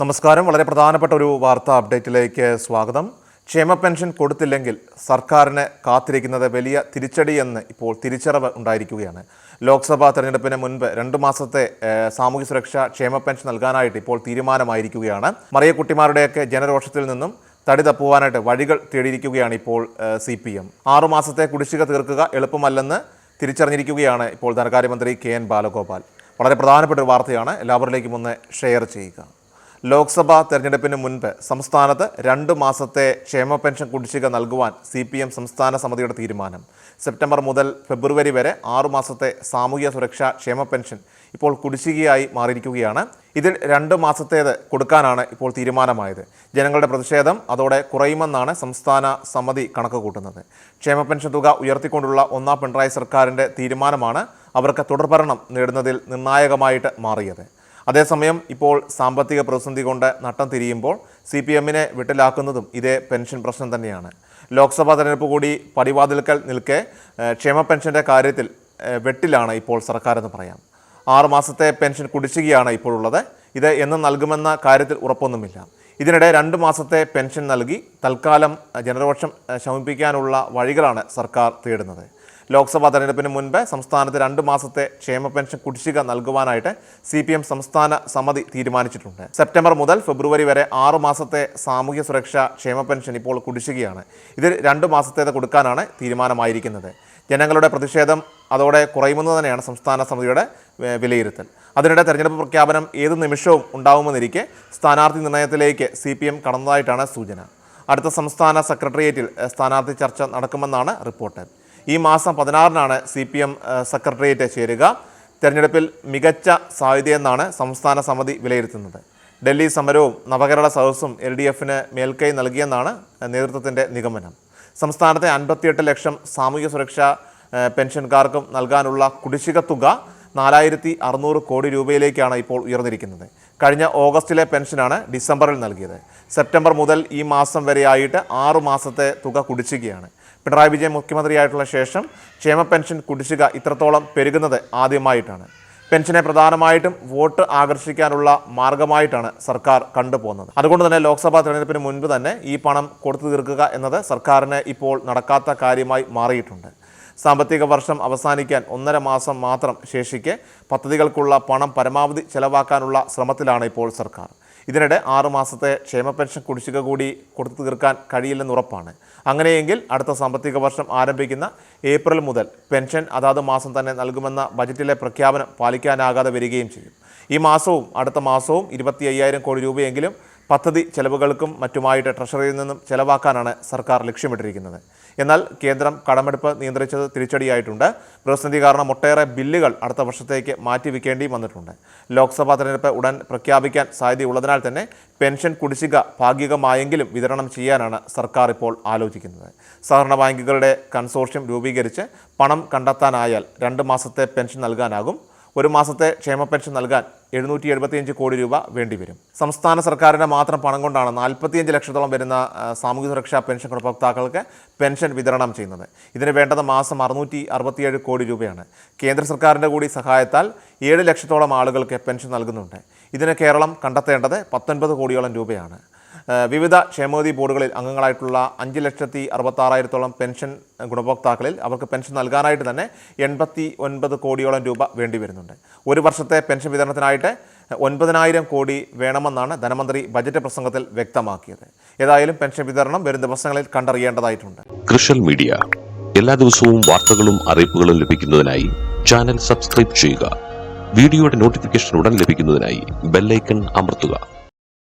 നമസ്കാരം. വളരെ പ്രധാനപ്പെട്ട ഒരു വാർത്താ അപ്ഡേറ്റിലേക്ക് സ്വാഗതം. ക്ഷേമ പെൻഷൻ കൊടുത്തില്ലെങ്കിൽ സർക്കാരിന് കാത്തിരിക്കുന്നത് വലിയ തിരിച്ചടിയെന്ന് ഇപ്പോൾ തിരിച്ചറിവ് ഉണ്ടായിരിക്കുകയാണ്. ലോക്സഭാ തെരഞ്ഞെടുപ്പിന് മുൻപ് രണ്ട് മാസത്തെ സാമൂഹ്യ സുരക്ഷ ക്ഷേമ പെൻഷൻ നൽകാനായിട്ട് ഇപ്പോൾ തീരുമാനമായിരിക്കുകയാണ്. മറിയക്കുട്ടിമാരുടെയൊക്കെ ജനരോഷത്തിൽ നിന്നും തടി തപ്പുവാനായിട്ട് വഴികൾ തേടിയിരിക്കുകയാണ് ഇപ്പോൾ സി പി എം. ആറുമാസത്തെ കുടിശ്ശിക തീർക്കുക എളുപ്പമല്ലെന്ന് തിരിച്ചറിഞ്ഞിരിക്കുകയാണ് ഇപ്പോൾ ധനകാര്യമന്ത്രി കെ എൻ ബാലഗോപാൽ. വളരെ പ്രധാനപ്പെട്ട ഒരു വാർത്തയാണ്. എല്ലാവരിലേക്കും ഒന്ന് ഷെയർ ചെയ്യുക. ലോക്സഭാ തെരഞ്ഞെടുപ്പിന് മുൻപ് സംസ്ഥാനത്ത് രണ്ട് മാസത്തെ ക്ഷേമ പെൻഷൻ കുടിശ്ശിക നൽകുവാൻ സി പി എം സംസ്ഥാന സമിതിയുടെ തീരുമാനം. സെപ്റ്റംബർ മുതൽ ഫെബ്രുവരി വരെ ആറു മാസത്തെ സാമൂഹ്യ സുരക്ഷാ ക്ഷേമ പെൻഷൻ ഇപ്പോൾ കുടിശ്ശികയായി മാറിയിരിക്കുകയാണ്. ഇതിൽ രണ്ട് മാസത്തേത് കൊടുക്കാനാണ് ഇപ്പോൾ തീരുമാനമായത്. ജനങ്ങളുടെ പ്രതിഷേധം അതോടെ കുറയുമെന്നാണ് സംസ്ഥാന സമിതി കണക്ക് കൂട്ടുന്നത്. ക്ഷേമ പെൻഷൻ തുക ഉയർത്തിക്കൊണ്ടുള്ള ഒന്നാം പിണറായി സർക്കാരിന്റെ തീരുമാനമാണ് അവർക്ക് തുടർഭരണം നേടുന്നതിൽ നിർണായകമായിട്ട് മാറിയത്. അതേസമയം ഇപ്പോൾ സാമ്പത്തിക പ്രതിസന്ധി കൊണ്ട് നട്ടം തിരിയുമ്പോൾ സി പി എമ്മിനെ വിട്ടലാക്കുന്നതും ഇതേ പെൻഷൻ പ്രശ്നം തന്നെയാണ്. ലോക്സഭാ തെരഞ്ഞെടുപ്പ് കൂടി പടിവാതിൽക്കൽ നിൽക്കെ ക്ഷേമ പെൻഷന്റെ കാര്യത്തിൽ വെട്ടിലാണ് ഇപ്പോൾ സർക്കാർ എന്ന് പറയാം. ആറ് മാസത്തെ പെൻഷൻ കുടിശ്ശികയാണ് ഇപ്പോൾ ഉള്ളത്. ഇത് എന്ന് നൽകുമെന്ന കാര്യത്തിൽ ഉറപ്പൊന്നുമില്ല. ഇതിനിടെ രണ്ട് മാസത്തെ പെൻഷൻ നൽകി തൽക്കാലം ഏഹ്, ശമിപ്പിക്കാനുള്ള വഴികളാണ് സർക്കാർ തേടുന്നത്. ലോക്സഭാ തെരഞ്ഞെടുപ്പിന് മുൻപ് സംസ്ഥാനത്ത് രണ്ട് മാസത്തെ ക്ഷേമ പെൻഷൻ കുടിശ്ശിക നൽകുവാനായിട്ട് സി പി എം സംസ്ഥാന സമിതി തീരുമാനിച്ചിട്ടുണ്ട്. സെപ്റ്റംബർ മുതൽ ഫെബ്രുവരി വരെ ആറു മാസത്തെ സാമൂഹ്യ സുരക്ഷാ ക്ഷേമ പെൻഷൻ ഇപ്പോൾ കുടിശ്ശികയാണ്. ഇതിൽ രണ്ട് മാസത്തേത് കൊടുക്കാനാണ് തീരുമാനമായിരിക്കുന്നത്. ജനങ്ങളുടെ പ്രതിഷേധം അതോടെ കുറയുമെന്ന് തന്നെയാണ് സംസ്ഥാന സമിതിയുടെ വിലയിരുത്തൽ. അതിനിടെ തെരഞ്ഞെടുപ്പ് പ്രഖ്യാപനം ഏത് നിമിഷവും ഉണ്ടാവുമെന്നിരിക്കെ സ്ഥാനാർത്ഥി നിർണയത്തിലേക്ക് സി പി എം കടന്നതായിട്ടാണ് സൂചന. അടുത്ത സംസ്ഥാന സെക്രട്ടേറിയറ്റിൽ സ്ഥാനാർത്ഥി ചർച്ച നടക്കുമെന്നാണ് റിപ്പോർട്ട്. ഈ മാസം പതിനാറിനാണ് സി പി എം സെക്രട്ടേറിയറ്റ് ചേരുക. തെരഞ്ഞെടുപ്പിൽ മികച്ച സാധ്യതയെന്നാണ് സംസ്ഥാന സമിതി വിലയിരുത്തുന്നത്. ഡൽഹി സമരവും നവകേരള സദസ്സും എൽ ഡി എഫിന് മേൽക്കൈ നൽകിയെന്നാണ് നേതൃത്വത്തിന്റെ നിഗമനം. സംസ്ഥാനത്തെ അൻപത്തിയെട്ട് ലക്ഷം സാമൂഹ്യ സുരക്ഷാ പെൻഷൻകാർക്കും നൽകാനുള്ള കുടിശ്ശിക തുക നാലായിരത്തി അറുന്നൂറ് കോടി രൂപയിലേക്കാണ് ഇപ്പോൾ ഉയർന്നിരിക്കുന്നത്. കഴിഞ്ഞ ഓഗസ്റ്റിലെ പെൻഷനാണ് ഡിസംബറിൽ നൽകിയത്. സെപ്റ്റംബർ മുതൽ ഈ മാസം വരെയായിട്ട് ആറു മാസത്തെ തുക കുടിശ്ശികയാണ്. പിണറായി വിജയൻ മുഖ്യമന്ത്രിയായിട്ടുള്ള ശേഷം ക്ഷേമ പെൻഷൻ കുടിശ്ശിക ഇത്രത്തോളം പെരുകുന്നത് ആദ്യമായിട്ടാണ്. പെൻഷനെ പ്രധാനമായിട്ടും വോട്ട് ആകർഷിക്കാനുള്ള മാർഗമായിട്ടാണ് സർക്കാർ കണ്ടുപോകുന്നത്. അതുകൊണ്ട് തന്നെ ലോക്സഭാ തെരഞ്ഞെടുപ്പിന് മുൻപ് തന്നെ ഈ പണം കൊടുത്തു തീർക്കുക എന്നത് സർക്കാരിന് ഇപ്പോൾ നടക്കാത്ത കാര്യമായി മാറിയിട്ടുണ്ട്. സാമ്പത്തിക വർഷം അവസാനിക്കാൻ ഒന്നര മാസം മാത്രം ശേഷിക്കെ പദ്ധതികൾക്കുള്ള പണം പരമാവധി ചെലവാക്കാനുള്ള ശ്രമത്തിലാണ് ഇപ്പോൾ സർക്കാർ. ഇതിനിടെ ആറുമാസത്തെ ക്ഷേമ പെൻഷൻ കുടിശ്ശിക കൂടി കൊടുത്തു തീർക്കാൻ കഴിയില്ലെന്ന് ഉറപ്പാണ്. അങ്ങനെയെങ്കിൽ അടുത്ത സാമ്പത്തിക വർഷം ആരംഭിക്കുന്ന ഏപ്രിൽ മുതൽ പെൻഷൻ അതാത് മാസം തന്നെ നൽകുമെന്ന ബജറ്റിലെ പ്രഖ്യാപനം പാലിക്കാനാകാതെ വരികയും ചെയ്യും. ഈ മാസവും അടുത്ത മാസവും ഇരുപത്തി അയ്യായിരം കോടി രൂപയെങ്കിലും പദ്ധതി ചെലവുകൾക്കും മറ്റുമായിട്ട് ട്രഷറിയിൽ നിന്നും ചെലവാക്കാനാണ് സർക്കാർ ലക്ഷ്യമിട്ടിരിക്കുന്നത്. എന്നാൽ കേന്ദ്രം കടമെടുപ്പ് നിയന്ത്രിച്ചത് തിരിച്ചടിയായിട്ടുണ്ട്. പ്രതിസന്ധി കാരണം ഒട്ടേറെ ബില്ലുകൾ അടുത്ത വർഷത്തേക്ക് മാറ്റിവെക്കേണ്ടി വന്നിട്ടുണ്ട്. ലോക്സഭാ തെരഞ്ഞെടുപ്പ് ഉടൻ പ്രഖ്യാപിക്കാൻ സാധ്യതയുള്ളതിനാൽ തന്നെ പെൻഷൻ കുടിശ്ശിക ഭാഗികമായെങ്കിലും വിതരണം ചെയ്യാനാണ് സർക്കാർ ഇപ്പോൾ ആലോചിക്കുന്നത്. സഹകരണ ബാങ്കുകളുടെ കൺസോർഷ്യം രൂപീകരിച്ച് പണം കണ്ടെത്താനായാൽ രണ്ട് മാസത്തെ പെൻഷൻ നൽകാനാകും. ഒരു മാസത്തെ ക്ഷേമ പെൻഷൻ നൽകാൻ എഴുന്നൂറ്റി എഴുപത്തിയഞ്ച് കോടി രൂപ വേണ്ടിവരും. സംസ്ഥാന സർക്കാരിന്റെ മാത്രം പണം കൊണ്ടാണ് നാൽപ്പത്തിയഞ്ച് ലക്ഷത്തോളം വരുന്ന സാമൂഹ്യ സുരക്ഷാ പെൻഷൻ ഗുണഭോക്താക്കൾക്ക് പെൻഷൻ വിതരണം ചെയ്യുന്നത്. ഇതിന് വേണ്ടത് മാസം അറുന്നൂറ്റി അറുപത്തിയേഴ് കോടി രൂപയാണ്. കേന്ദ്ര സർക്കാരിന്റെ കൂടി സഹായത്താൽ ഏഴ് ലക്ഷത്തോളം ആളുകൾക്ക് പെൻഷൻ നൽകുന്നുണ്ട്. ഇതിന് കേരളം കണ്ടെത്തേണ്ടത് പത്തൊൻപത് കോടിയോളം രൂപയാണ്. വിവിധ ക്ഷേമനിധി ബോർഡുകളിൽ അംഗങ്ങളായിട്ടുള്ള അഞ്ച് ലക്ഷത്തി അറുപത്താറായിരത്തോളം പെൻഷൻ ഗുണഭോക്താക്കളിൽ അവർക്ക് പെൻഷൻ നൽകാനായിട്ട് തന്നെ എൺപത്തി ഒൻപത് കോടിയോളം രൂപ വേണ്ടി വരുന്നുണ്ട്. ഒരു വർഷത്തെ പെൻഷൻ വിതരണത്തിനായിട്ട് ഒൻപതിനായിരം കോടി വേണമെന്നാണ് ധനമന്ത്രി ബജറ്റ് പ്രസംഗത്തിൽ വ്യക്തമാക്കിയത്. ഏതായാലും പെൻഷൻ വിതരണം വരും ദിവസങ്ങളിൽ കണ്ടറിയേണ്ടതായിട്ടുണ്ട്. കൃഷൽ മീഡിയ. എല്ലാ ദിവസവും വാർത്തകളും അറിയിപ്പുകളും ലഭിക്കുന്നതിനായി ചാനൽ സബ്സ്ക്രൈബ് ചെയ്യുക. വീഡിയോയുടെ നോട്ടിഫിക്കേഷൻ ഉടൻ ലഭിക്കുന്നതിനായി ബെല്ലൈക്കൺ അമർത്തുക.